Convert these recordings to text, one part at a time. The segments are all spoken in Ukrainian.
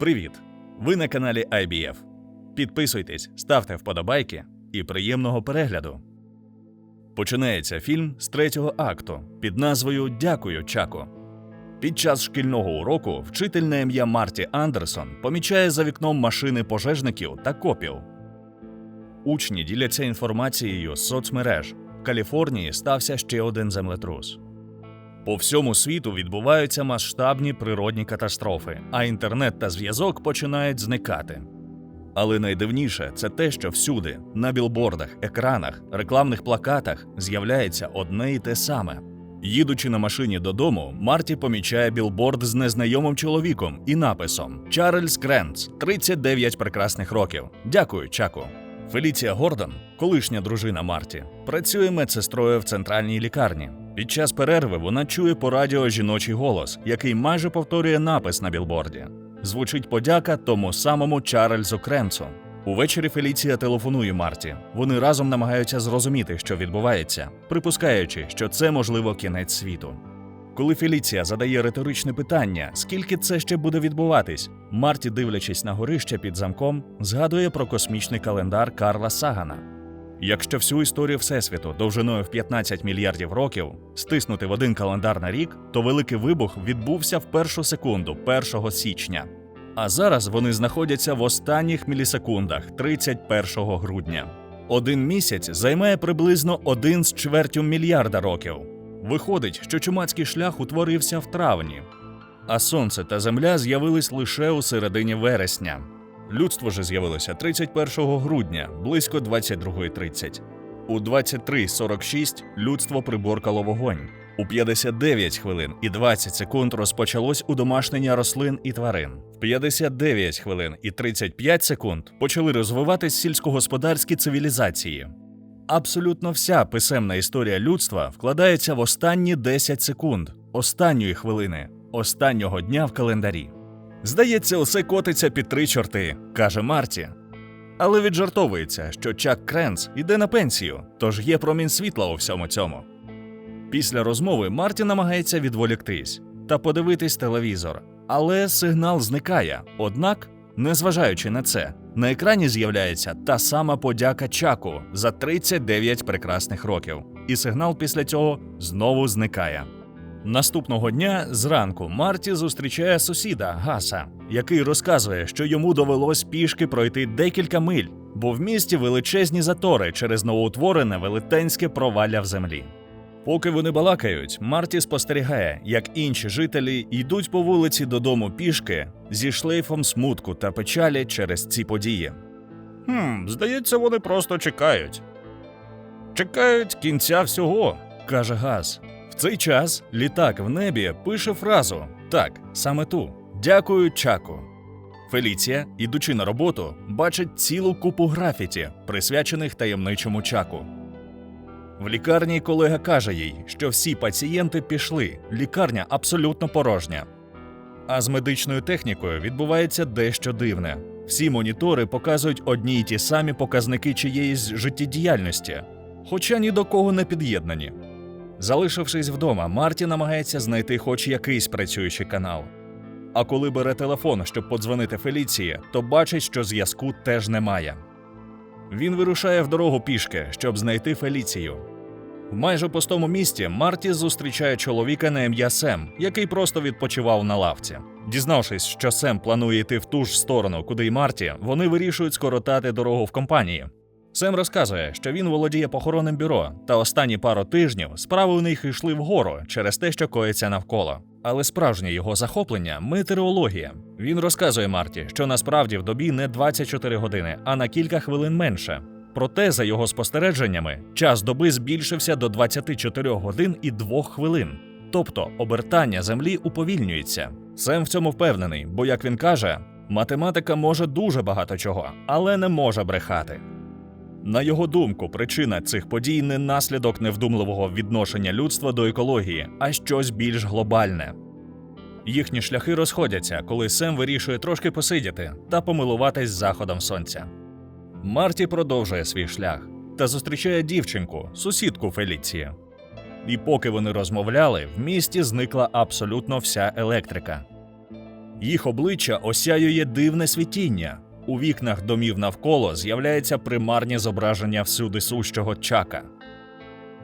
Привіт! Ви на каналі IBF. Підписуйтесь, ставте вподобайки і приємного перегляду. Починається фільм з третього акту під назвою Дякую, Чако. Під час шкільного уроку вчитель на ім'я Марті Андерсон помічає за вікном машини пожежників та копів. Учні діляться інформацією з соцмереж. В Каліфорнії стався ще один землетрус. По всьому світу відбуваються масштабні природні катастрофи, а інтернет та зв'язок починають зникати. Але найдивніше це те, що всюди, на білбордах, екранах, рекламних плакатах з'являється одне і те саме. Їдучи на машині додому, Марті помічає білборд з незнайомим чоловіком і написом Чарльз Кренц, 39 прекрасних років. Дякую, Чаку. Феліція Гордон, колишня дружина Марті, працює медсестрою в центральній лікарні. Під час перерви вона чує по радіо жіночий голос, який майже повторює напис на білборді. Звучить подяка тому самому Чарльзу Кренцу. Увечері Феліція телефонує Марті. Вони разом намагаються зрозуміти, що відбувається, припускаючи, що це можливо кінець світу. Коли Феліція задає риторичне питання, скільки це ще буде відбуватись, Марті, дивлячись на горище під замком, згадує про космічний календар Карла Сагана. Якщо всю історію Всесвіту довжиною в 15 мільярдів років стиснути в один календар на рік, то великий вибух відбувся в першу секунду, 1 січня. А зараз вони знаходяться в останніх мілісекундах 31 грудня. Один місяць займає приблизно один з чвертю мільярда років. Виходить, що чумацький шлях утворився в травні, а сонце та земля з'явились лише у середині вересня. Людство же з'явилося 31 грудня, близько 22.30. У 23.46 людство приборкало вогонь. У 59 хвилин і 20 секунд розпочалось удомашнення рослин і тварин. В 59 хвилин і 35 секунд почали розвиватись сільськогосподарські цивілізації. Абсолютно вся писемна історія людства вкладається в останні 10 секунд, останньої хвилини, останнього дня в календарі. Здається, усе котиться під три чорти, каже Марті. Але віджартовується, що Чак Кренц іде на пенсію, тож є промінь світла у всьому цьому. Після розмови Марті намагається відволіктись та подивитись телевізор, але сигнал зникає. Однак, незважаючи на це, на екрані з'являється та сама подяка Чаку за 39 прекрасних років, і сигнал після цього знову зникає. Наступного дня зранку Марті зустрічає сусіда Гаса, який розказує, що йому довелось пішки пройти декілька миль, бо в місті величезні затори через новоутворене велетенське провалля в землі. Поки вони балакають, Марті спостерігає, як інші жителі йдуть по вулиці додому пішки зі шлейфом смутку та печалі через ці події. Хм, здається, вони просто чекають. Чекають кінця всього, каже Газ. Цей час літак в небі пише фразу так, саме ту. Дякую, Чаку. Феліція, ідучи на роботу, бачить цілу купу графіті, присвячених таємничому чаку. В лікарні колега каже їй, що всі пацієнти пішли, лікарня абсолютно порожня. А з медичною технікою відбувається дещо дивне. Всі монітори показують одні й ті самі показники чиєїсь життєдіяльності, хоча ні до кого не під'єднані. Залишившись вдома, Марті намагається знайти хоч якийсь працюючий канал. А коли бере телефон, щоб подзвонити Феліції, то бачить, що зв'язку теж немає. Він вирушає в дорогу пішки, щоб знайти Феліцію. В майже пустому місті Марті зустрічає чоловіка на ім'я Сем, який просто відпочивав на лавці. Дізнавшись, що Сем планує йти в ту ж сторону, куди й Марті, вони вирішують скоротати дорогу в компанії. Сем розказує, що він володіє похоронним бюро, та останні пару тижнів справи у них йшли вгору через те, що коїться навколо. Але справжнє його захоплення метеорологія. Він розказує Марті, що насправді в добі не 24 години, а на кілька хвилин менше. Проте, за його спостереженнями, час доби збільшився до 24 годин і 2 хвилин. Тобто обертання землі уповільнюється. Сем в цьому впевнений, бо, як він каже, математика може дуже багато чого, але не може брехати. На його думку, причина цих подій не наслідок невдумливого відношення людства до екології, а щось більш глобальне. Їхні шляхи розходяться, коли Сем вирішує трошки посидіти та помилуватись заходом сонця. Марті продовжує свій шлях та зустрічає дівчинку, сусідку Феліції. І поки вони розмовляли, в місті зникла абсолютно вся електрика. Їх обличчя осяює дивне світіння. У вікнах домів навколо з'являється примарні зображення всюди сущого чака.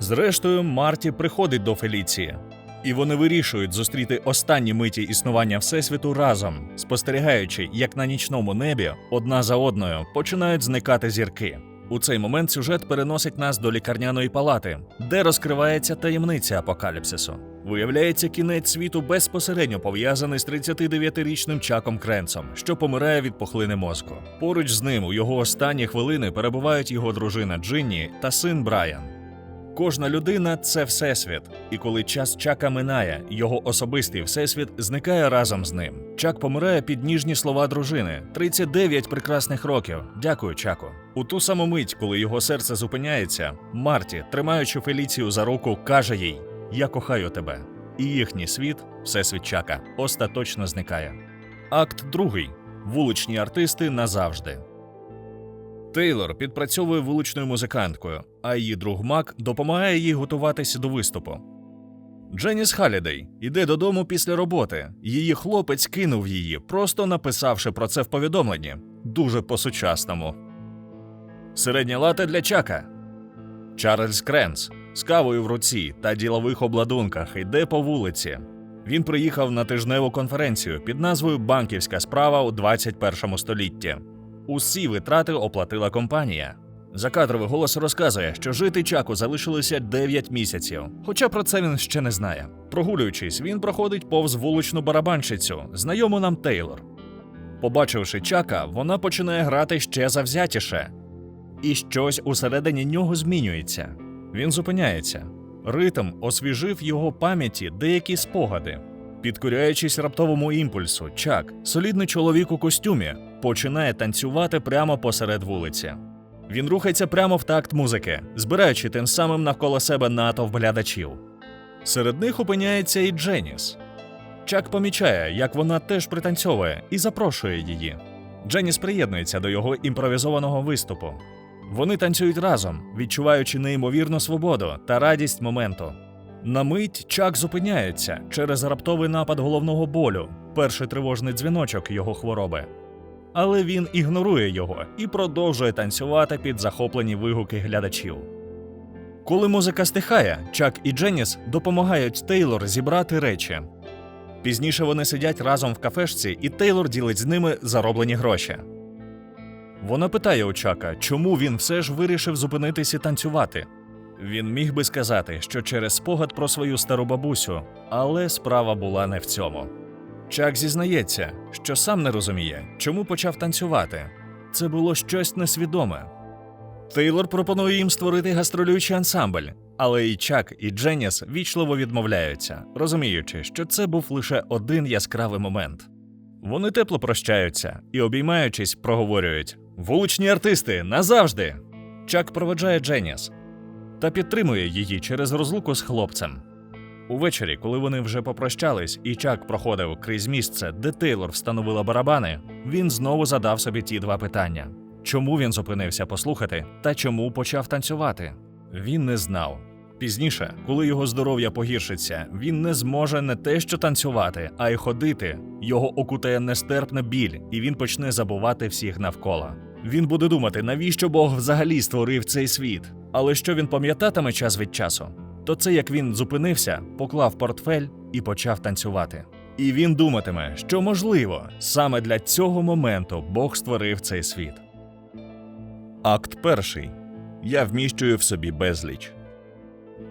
Зрештою, Марті приходить до Феліції, і вони вирішують зустріти останні миті існування Всесвіту разом, спостерігаючи, як на нічному небі одна за одною починають зникати зірки. У цей момент сюжет переносить нас до лікарняної палати, де розкривається таємниця апокаліпсису. Виявляється, кінець світу безпосередньо пов'язаний з 39-річним Чаком Кренцом, що помирає від пухлини мозку. Поруч з ним у його останні хвилини перебувають його дружина Джинні та син Брайан. Кожна людина це всесвіт, і коли час Чака минає, його особистий всесвіт зникає разом з ним. Чак помирає під ніжні слова дружини: 39 прекрасних років. Дякую, Чаку. У ту саму мить, коли його серце зупиняється, Марті, тримаючи Феліцію за руку, каже їй: Я кохаю тебе. І їхній світ, всесвіт Чака, остаточно зникає. Акт другий. Вуличні артисти назавжди. Тейлор підпрацьовує вуличною музиканткою, а її друг Мак допомагає їй готуватися до виступу. Дженіс Халідей іде додому після роботи. Її хлопець кинув її, просто написавши про це в повідомленні. Дуже по-сучасному. Середня лата для Чака. Чарльз Кренс з кавою в руці та ділових обладунках йде по вулиці. Він приїхав на тижневу конференцію під назвою Банківська справа у 21 столітті. Усі витрати оплатила компанія. Закадровий голос розказує, що жити Чаку залишилося 9 місяців, хоча про це він ще не знає. Прогулюючись, він проходить повз вуличну барабанщицю, знайому нам Тейлор. Побачивши Чака, вона починає грати ще завзятіше, і щось усередині нього змінюється. Він зупиняється. Ритм освіжив його пам'яті деякі спогади. Підкоряючись раптовому імпульсу, Чак, солідний чоловік у костюмі, починає танцювати прямо посеред вулиці. Він рухається прямо в такт музики, збираючи тим самим навколо себе натовп глядачів. Серед них опиняється і Дженіс. Чак помічає, як вона теж пританцьовує, і запрошує її. Дженіс приєднується до його імпровізованого виступу. Вони танцюють разом, відчуваючи неймовірну свободу та радість моменту. На мить Чак зупиняється через раптовий напад головного болю, перший тривожний дзвіночок його хвороби. Але він ігнорує його і продовжує танцювати під захоплені вигуки глядачів. Коли музика стихає, Чак і Дженіс допомагають Тейлор зібрати речі. Пізніше вони сидять разом в кафешці, і Тейлор ділить з ними зароблені гроші. Вона питає у Чака, чому він все ж вирішив зупинитись і танцювати. Він міг би сказати, що через спогад про свою стару бабусю, але справа була не в цьому. Чак зізнається, що сам не розуміє, чому почав танцювати. Це було щось несвідоме. Тейлор пропонує їм створити гастролюючий ансамбль, але і Чак, і Дженіс вічливо відмовляються, розуміючи, що це був лише один яскравий момент. Вони тепло прощаються і, обіймаючись, проговорюють: Вуличні артисти назавжди! Чак проведжає Дженіс та підтримує її через розлуку з хлопцем. Увечері, коли вони вже попрощались, і Чак проходив крізь місце, де Тейлор встановила барабани, він знову задав собі ті два питання: чому він зупинився послухати та чому почав танцювати? Він не знав. Пізніше, коли його здоров'я погіршиться, він не зможе не те, що танцювати, а й ходити. Його окутає нестерпна біль, і він почне забувати всіх навколо. Він буде думати, навіщо Бог взагалі створив цей світ. Але що він пам'ятатиме час від часу, то це як він зупинився, поклав портфель і почав танцювати. І він думатиме, що можливо, саме для цього моменту Бог створив цей світ. Акт перший. Я вміщую в собі безліч.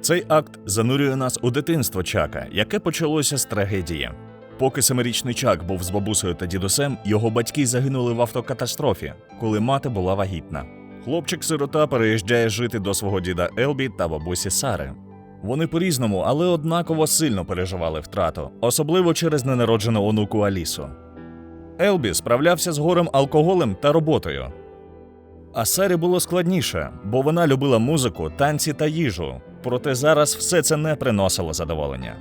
Цей акт занурює нас у дитинство Чака, яке почалося з трагедії. Поки семирічний Чак був з бабусею та дідусем, його батьки загинули в автокатастрофі, коли мати була вагітна. Хлопчик-сирота переїжджає жити до свого діда Елбі та бабусі Сари. Вони по-різному, але однаково сильно переживали втрату, особливо через ненароджену онуку Алісу. Елбі справлявся з горем алкоголем та роботою. А Сарі було складніше, бо вона любила музику, танці та їжу, проте зараз все це не приносило задоволення.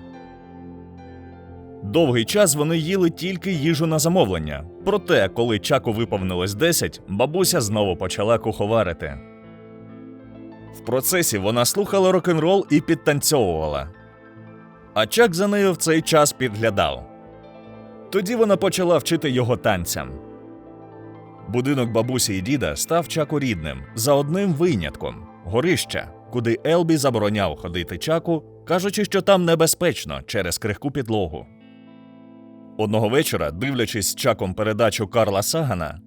Довгий час вони їли тільки їжу на замовлення. Проте, коли чаку виповнилось 10, бабуся знову почала куховарити. В процесі вона слухала рок-н-рол і підтанцьовувала. А Чак за нею в цей час підглядав. Тоді вона почала вчити його танцям. Будинок бабусі і діда став Чаку рідним за одним винятком горища, куди Елбі забороняв ходити Чаку, кажучи, що там небезпечно через крихку підлогу. Одного вечора, дивлячись Чаком передачу Карла Сагана,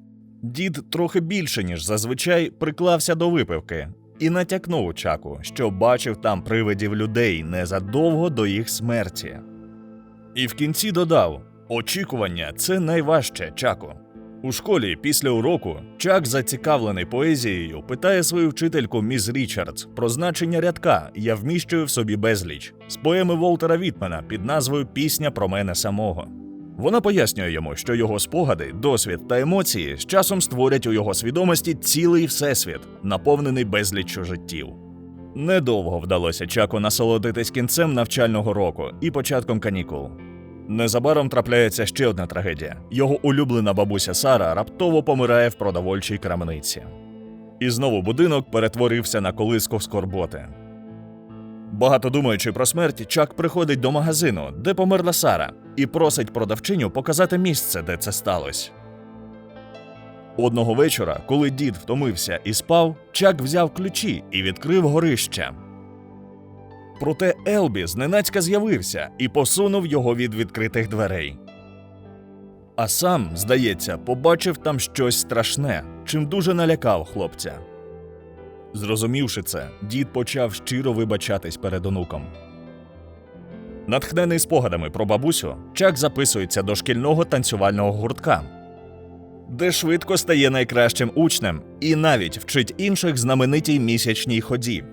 дід трохи більше, ніж зазвичай, приклався до випивки і натякнув Чаку, що бачив там привидів людей незадовго до їх смерті. І в кінці додав: очікування це найважче, Чаку. У школі після уроку Чак, зацікавлений поезією, питає свою вчительку міс Річардс про значення рядка Я вміщую в собі безліч з поеми Волтера Вітмена під назвою Пісня про мене самого. Вона пояснює йому, що його спогади, досвід та емоції з часом створять у його свідомості цілий всесвіт, наповнений безліччю життів. Недовго вдалося Чаку насолодитись кінцем навчального року і початком канікул. Незабаром трапляється ще одна трагедія. Його улюблена бабуся Сара раптово помирає в продовольчій крамниці. І знову будинок перетворився на колиску скорботи. Багато думаючи про смерть, Чак приходить до магазину, де померла Сара, і просить продавчиню показати місце, де це сталося. Одного вечора, коли дід втомився і спав, Чак взяв ключі і відкрив горище. Проте Елбі зненацька з'явився і посунув його від відкритих дверей. А сам, здається, побачив там щось страшне, чим дуже налякав хлопця. Зрозумівши це, дід почав щиро вибачатись перед онуком. Натхнений спогадами про бабусю, Чак записується до шкільного танцювального гуртка, де швидко стає найкращим учнем і навіть вчить інших знаменитій місячній ході.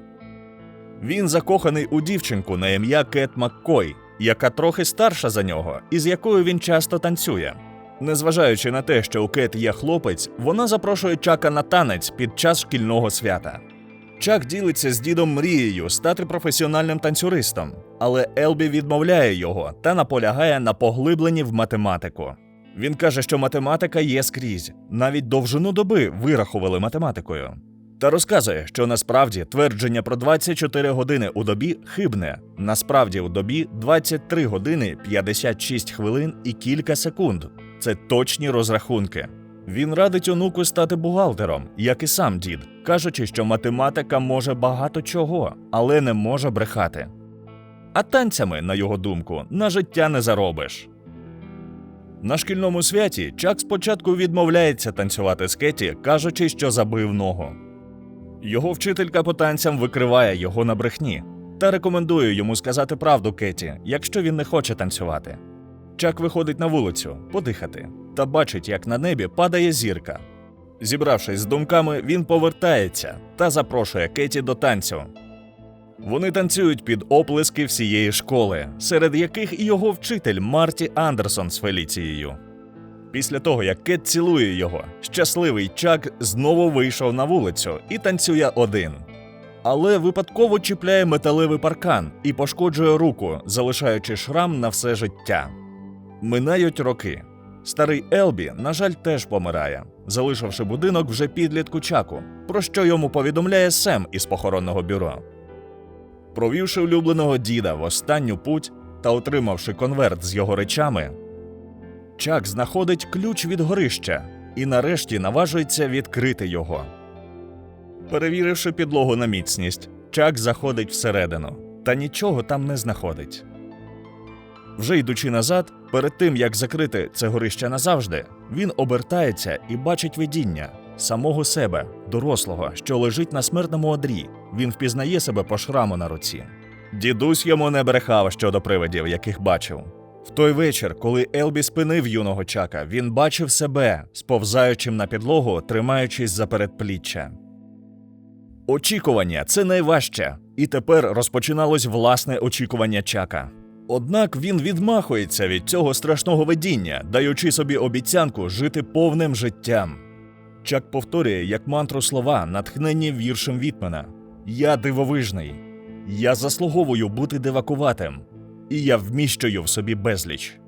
Він закоханий у дівчинку на ім'я Кет Маккой, яка трохи старша за нього і з якою він часто танцює. Незважаючи на те, що у Кет є хлопець, вона запрошує Чака на танець під час шкільного свята. Чак ділиться з дідом мрією стати професіональним танцюристом, але Елбі відмовляє його та наполягає на поглибленні в математику. Він каже, що математика є скрізь, навіть довжину доби вирахували математикою. Та розказує, що насправді твердження про 24 години у добі хибне. Насправді у добі 23 години 56 хвилин і кілька секунд. Це точні розрахунки. Він радить онуку стати бухгалтером, як і сам дід, кажучи, що математика може багато чого, але не може брехати. А танцями, на його думку, на життя не заробиш. На шкільному святі Чак спочатку відмовляється танцювати з Кеті, кажучи, що забив ногу. Його вчителька по танцям викриває його на брехні та рекомендує йому сказати правду Кеті, якщо він не хоче танцювати. Чак виходить на вулицю подихати та бачить, як на небі падає зірка. Зібравшись з думками, він повертається та запрошує Кеті до танцю. Вони танцюють під оплески всієї школи, серед яких і його вчитель Марті Андерсон з Феліцією. Після того, як Кет цілує його, щасливий Чак знову вийшов на вулицю і танцює один. Але випадково чіпляє металевий паркан і пошкоджує руку, залишаючи шрам на все життя. Минають роки. Старий Елбі, на жаль, теж помирає, залишивши будинок вже підлітку Чаку, про що йому повідомляє Сем із похоронного бюро. Провівши улюбленого діда в останню путь та отримавши конверт з його речами, Чак знаходить ключ від горища і нарешті наважується відкрити його. Перевіривши підлогу на міцність, Чак заходить всередину та нічого там не знаходить. Вже йдучи назад, перед тим як закрити це горище назавжди, він обертається і бачить видіння самого себе, дорослого, що лежить на смертному одрі. Він впізнає себе по шраму на руці. Дідусь йому не брехав щодо привидів, яких бачив. В той вечір, коли Елбі спинив юного чака, він бачив себе, сповзаючим на підлогу, тримаючись за передпліччя. Очікування це найважче, і тепер розпочиналось власне очікування чака. Однак він відмахується від цього страшного видіння, даючи собі обіцянку жити повним життям. Чак повторює як мантру слова, натхнені віршем Вітмена: Я дивовижний, я заслуговую бути дивакуватим, і я вміщую в собі безліч.